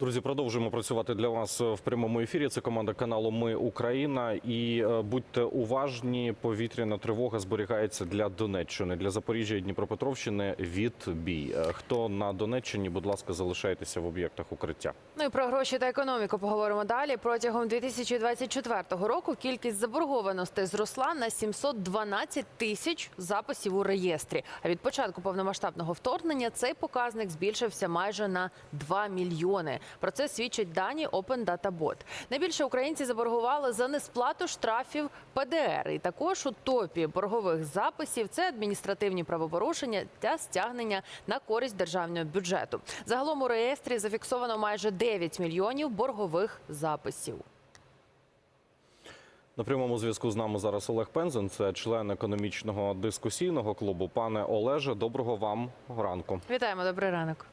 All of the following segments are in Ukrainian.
Друзі, продовжуємо працювати для вас в прямому ефірі. Це команда каналу Ми Україна. І е, будьте уважні, повітряна тривога зберігається для Донеччини, для Запоріжжя і Дніпропетровщини. Відбій. Е, Хто на Донеччині, будь ласка, залишайтеся в об'єктах укриття. Ну і про гроші та економіку поговоримо далі. Протягом 2024 року кількість заборгованостей зросла на 712 тисяч записів у реєстрі. А від початку повномасштабного вторгнення цей показник збільшився майже на 2 мільйони. Про це свідчать дані Open Data Bot. Найбільше українці заборгували за несплату штрафів ПДР. І також у топі боргових записів це адміністративні правопорушення та стягнення на користь державного бюджету. Загалом у реєстрі зафіксовано майже 9 мільйонів боргових записів. На прямому зв'язку з нами зараз Олег Пензен, це член економічного дискусійного клубу. Пане Олеже, доброго вам ранку. Вітаємо, добрий ранок.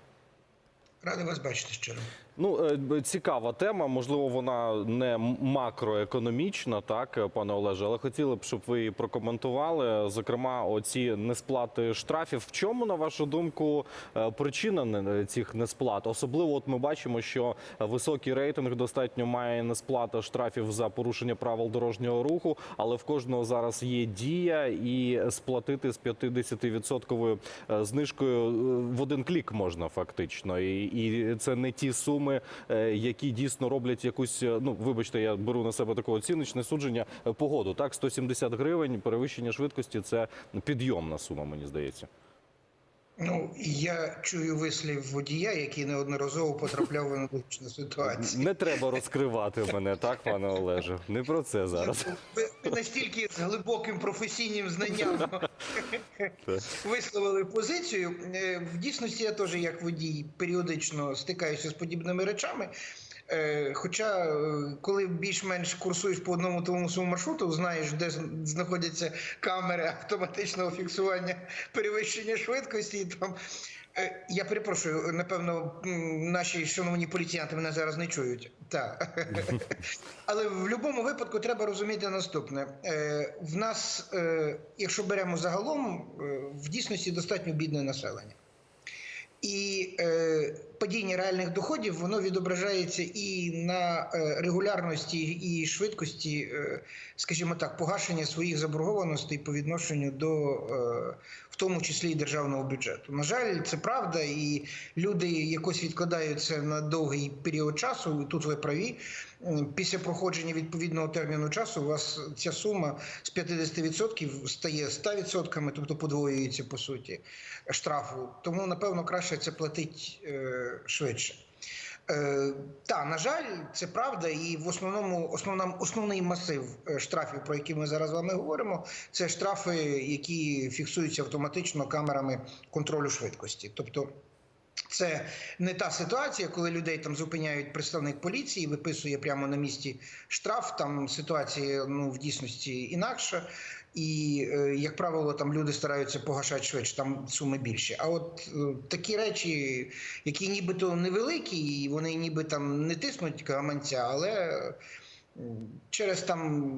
Радий вас бачити щиро. Ну, е, цікава тема. Можливо, вона не макроекономічна, так, е, пане Олеже, але хотіли б, щоб ви її прокоментували. Зокрема, оці несплати штрафів. В чому, на вашу думку, е, причина цих несплат? Особливо, от ми бачимо, що високий рейтинг достатньо має несплата штрафів за порушення правил дорожнього руху, але в кожного зараз є дія, і сплатити з 50% е, знижкою в один клік можна фактично. І це не ті суми, е, які дійсно роблять якусь. е, Ну вибачте, я беру на себе таке оціночне судження е, погоду. Так, 170 гривень перевищення швидкості це підйомна сума, мені здається. Ну я чую вислів водія, який неодноразово потрапляв в аналогічну ситуацію. Не треба розкривати мене, так, пане Олеже. Не про це зараз. Ви ви настільки з глибоким професійним знанням висловили позицію. Е, В дійсності я теж як водій періодично стикаюся з подібними речами. Е, Хоча, е, коли більш-менш курсуєш по одному тому самому маршруту, знаєш, де знаходяться камери автоматичного фіксування перевищення швидкості. Там Е, я перепрошую, напевно, наші шановні поліціянти мене зараз не чують. Так. Але в будь-якому випадку треба розуміти наступне: в нас, якщо беремо загалом, в дійсності достатньо бідне населення. І е, падіння реальних доходів воно відображається і на е, регулярності і швидкості, е, скажімо так, погашення своїх заборгованостей по відношенню до, е, в тому числі і державного бюджету. На жаль, це правда, і люди якось відкладають це на довгий період часу. Тут ви праві. Після проходження відповідного терміну часу у вас ця сума з 50% стає 100%, тобто подвоюється по суті штрафу. Тому напевно краще це платить швидше. Е, та на жаль, це правда, і в основному основному основний масив е, штрафів, про які ми зараз з вами говоримо, це штрафи, які фіксуються автоматично камерами контролю швидкості. Тобто це не та ситуація, коли людей там зупиняють представник поліції, виписує прямо на місці штраф. Там ситуація ну в дійсності інакша, і е, як правило, там люди стараються погашати швидше, там суми більші. А от е, такі речі, які нібито невеликі, і вони ніби там не тиснуть гаманця, але Через там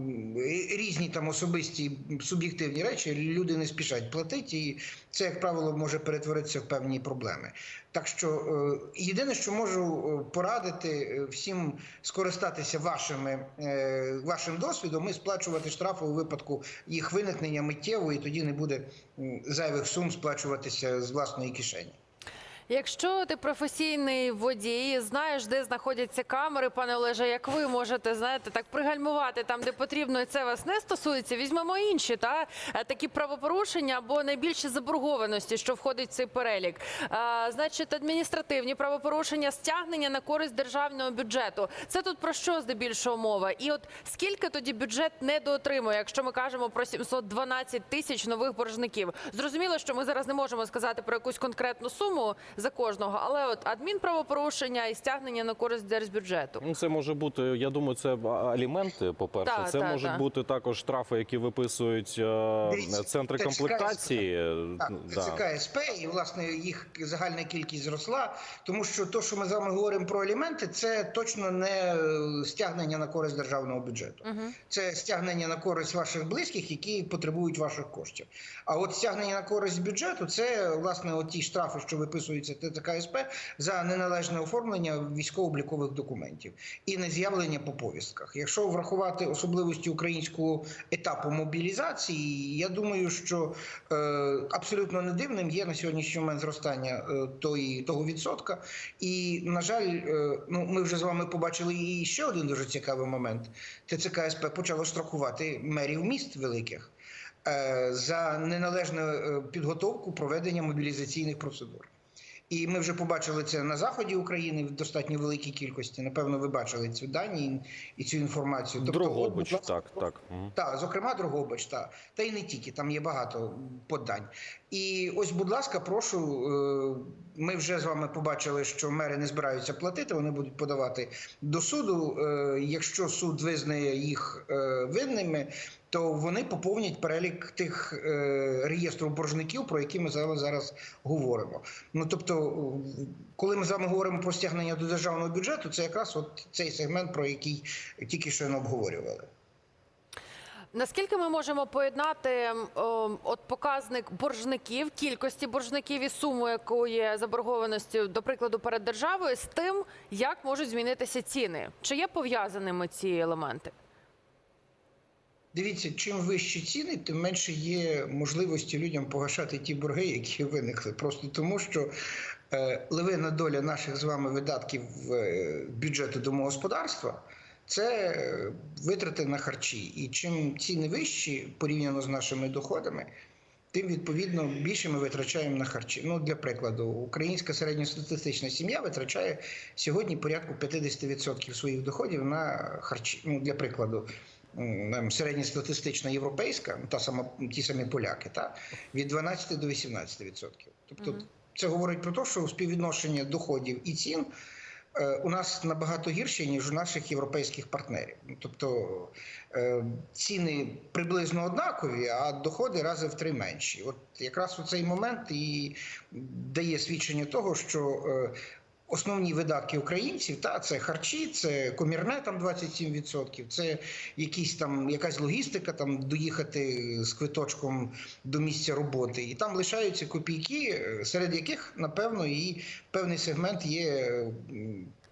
різні там особисті суб'єктивні речі люди не спішать платити, і це, як правило, може перетворитися в певні проблеми. Так що е, єдине, що можу е, порадити е, всім скористатися вашими, е, вашим досвідом і сплачувати штрафи у випадку їх виникнення миттєво, і тоді не буде зайвих сум сплачуватися з власної кишені. Якщо ти професійний водій, знаєш, де знаходяться камери, пане Олеже, як ви можете знаєте, так пригальмувати там, де потрібно, і це вас не стосується. Візьмемо інші та е, такі правопорушення або найбільші заборгованості, що входить в цей перелік. А, значить, адміністративні правопорушення, стягнення на користь державного бюджету. Це тут про що здебільшого мова? І от скільки тоді бюджет недоотримує, якщо ми кажемо про 712 тисяч нових боржників? Зрозуміло, що ми зараз не можемо сказати про якусь конкретну суму за кожного, але от адмінправопорушення і стягнення на користь держбюджету. Ну, це може бути, я думаю, це аліменти. По перше, Та, це та, можуть та. бути також штрафи, які виписують е, Дивіться, центри це комплектації. Так, Да. це СП, і власне їх загальна кількість зросла, тому що то, що ми з вами говоримо про аліменти, це точно не е, стягнення на користь державного бюджету. Це стягнення на користь ваших близьких, які потребують ваших коштів. А от стягнення на користь бюджету це власне от ті штрафи, що виписуються стосується ТЦК СП за неналежне оформлення військово-облікових документів і нез'явлення по повістках. Якщо врахувати особливості українського етапу мобілізації, я думаю, що е, абсолютно не дивним є на сьогоднішній момент зростання е, тої, того відсотка. І, на жаль, е, ну, ми вже з вами побачили і ще один дуже цікавий момент. ТЦК СП почало штрафувати мерів міст великих е, за неналежну е, підготовку проведення мобілізаційних процедур. І ми вже побачили це на заході України в достатньо великій кількості. Напевно, ви бачили ці дані і цю інформацію. от, Дрогобич, ласка, так, так. Так, зокрема, Дрогобич, та та й не тільки, там є багато подань. І ось, будь ласка, прошу. е, Ми вже з вами побачили, що мери не збираються платити. Вони будуть подавати до суду. Е, Якщо суд визнає їх е, винними, то вони поповнять перелік тих е, реєстру боржників, про які ми з вами зараз говоримо. Ну тобто, коли ми з вами говоримо про стягнення до державного бюджету, це якраз от цей сегмент, про який тільки що не обговорювали. Наскільки ми можемо поєднати о, от показник боржників, кількості боржників і суму, яку є заборгованістю, до прикладу, перед державою, з тим, як можуть змінитися ціни? Чи є пов'язаними ці елементи? Дивіться, чим вищі ціни, тим менше є можливості людям погашати ті борги, які виникли. Просто тому, що е, левина доля наших з вами видатків е, бюджету домогосподарства це е, витрати на харчі. І чим ціни вищі порівняно з нашими доходами, тим відповідно більше ми витрачаємо на харчі. Ну, для прикладу, українська середньостатистична сім'я витрачає сьогодні порядку 50% своїх доходів на харчі. Ну, для прикладу, середньостатистична європейська, ну, та сама ті самі поляки, та від 12 до 18%. Тобто, це говорить про те, що співвідношення доходів і цін. е, У нас набагато гірше, ніж у наших європейських партнерів. Ну, Тобто е, ціни приблизно однакові, а доходи рази в три менші. От якраз у цей момент і дає свідчення того, що е, основні видатки українців та це харчі, це комірне там 27%, це якісь там якась логістика, там доїхати з квиточком до місця роботи, і там лишаються копійки, серед яких напевно і певний сегмент є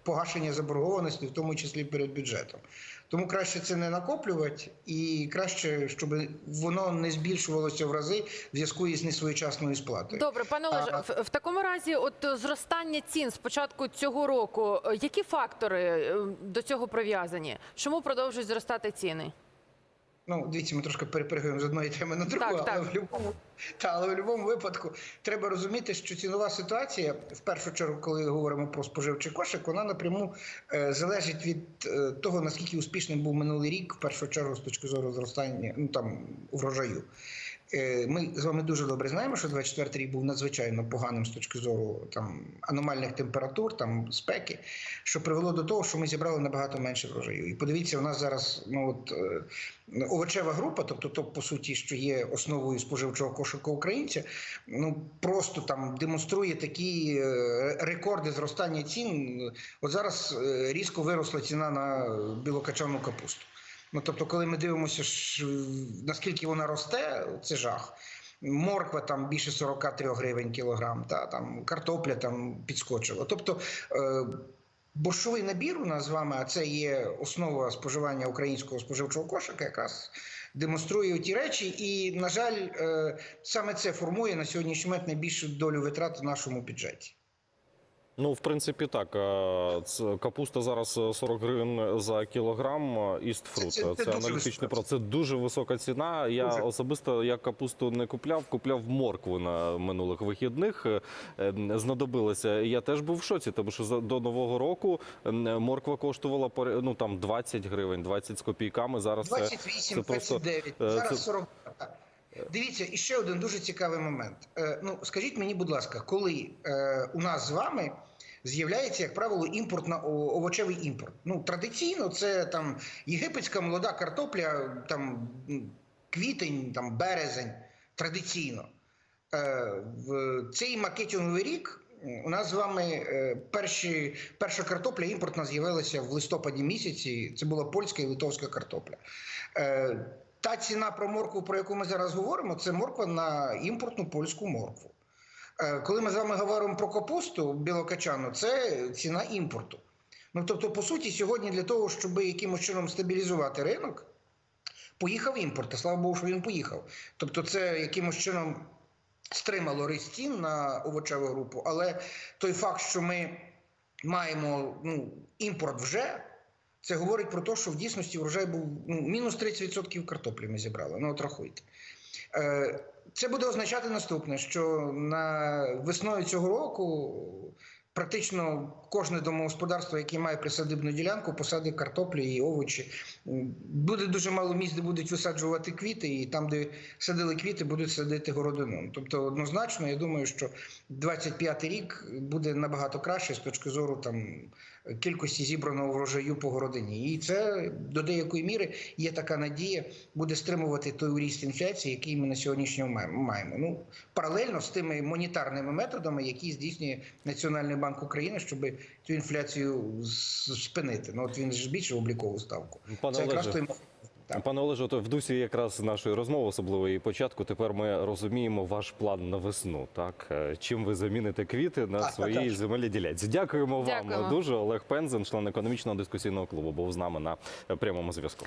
погашення заборгованості, в тому числі перед бюджетом. Тому краще це не накоплювати, і краще, щоб воно не збільшувалося в рази в зв'язку із несвоєчасною сплатою. Добре, пане Олеже, А- в, такому разі, от зростання цін з початку цього року, е, які фактори е, до цього прив'язані? Чому продовжують зростати ціни? Ну, дивіться, ми трошки перепригуємо з одної теми на другу, Так, але так. в будь-якому та, але в будь-якому випадку треба розуміти, що цінова ситуація, в першу чергу, коли говоримо про споживчий кошик, вона напряму е, залежить від е, того, наскільки успішним був минулий рік, в першу чергу, з точки зору зростання ну там врожаю. Е, Ми з вами дуже добре знаємо, що 24 рік був надзвичайно поганим з точки зору там аномальних температур, там спеки, що привело до того, що ми зібрали набагато менше врожаю. І подивіться, у нас зараз ну от е, овочева група, тобто то по суті, що є основою споживчого кошика українця, ну просто там демонструє такі е, рекорди зростання цін. От зараз різко виросла ціна на білокачану капусту. Ну тобто, коли ми дивимося, наскільки вона росте, це жах. Морква там більше 43 гривень кілограм, та там картопля там підскочила. Тобто е, борщовий набір у нас з вами, а це є основа споживання українського споживчого кошика, якраз демонструє ті речі. І, на жаль, е, саме це формує на сьогоднішній момент найбільшу долю витрат в нашому бюджеті. Ну, в принципі, так. е, Капуста зараз е, 40 гривень за кілограм. е, Істфрут. Це- Це, це аналітичний про це дуже висока ціна. Я Дуже. особисто я капусту не купляв, купляв моркву на минулих вихідних. Е, е, Знадобилося. Я теж був в шоці, тому що до нового року е, морква коштувала ну там 20 гривень, 20 з копійками. Зараз це- 28, це просто, 29, е, зараз це- 40. Дивіться, і ще один дуже цікавий момент. Е, ну, скажіть мені, будь ласка, коли е, у нас з вами з'являється, як правило, імпорт на овочевий імпорт? Ну, традиційно це там єгипетська молода картопля, там квітень, там березень, традиційно. Е, в цей маркетинговий рік у нас з вами е, перші, перша картопля імпортна з'явилася в листопаді місяці. Це була польська і литовська картопля. Е, Та ціна про моркву, про яку ми зараз говоримо, це морква на імпортну польську моркву. Е, Коли ми з вами говоримо про капусту білокачану, це ціна імпорту. Ну тобто, по суті, сьогодні для того, щоб якимось чином стабілізувати ринок, поїхав імпорт. І слава Богу, що він поїхав. Тобто, це якимось чином стримало ріст цін на овочеву групу. Але той факт, що ми маємо ну, імпорт вже. Це говорить про те, що в дійсності врожай був ну, мінус 30% картоплі ми зібрали. Ну, от рахуйте. Е, Це буде означати наступне: що на весною цього року практично кожне домогосподарство, яке має присадибну ділянку, посадить картоплі і овочі. Буде дуже мало місць, де будуть висаджувати квіти, і там, де садили квіти, будуть садити городину. Тобто, однозначно, я думаю, що 25-й рік буде набагато краще з точки зору там кількості зібраного врожаю по городині. І це до деякої міри є така надія, буде стримувати той ріст інфляції, який ми на сьогоднішній маємо. Ну паралельно з тими монетарними методами, які здійснює Національний банк України, щоб цю інфляцію спинити. Ну от він ж збільшив облікову ставку. Пане це якраз той Так. Пане Олеже, то в дусі якраз нашої розмови, особливо і початку, тепер ми розуміємо ваш план на весну. Так Е, чим ви заміните квіти на Так, своїй так, так. земельній ділянці? Дякуємо, Дякуємо. вам дуже. Олег Пензен, член економічного дискусійного клубу, був з нами на прямому зв'язку.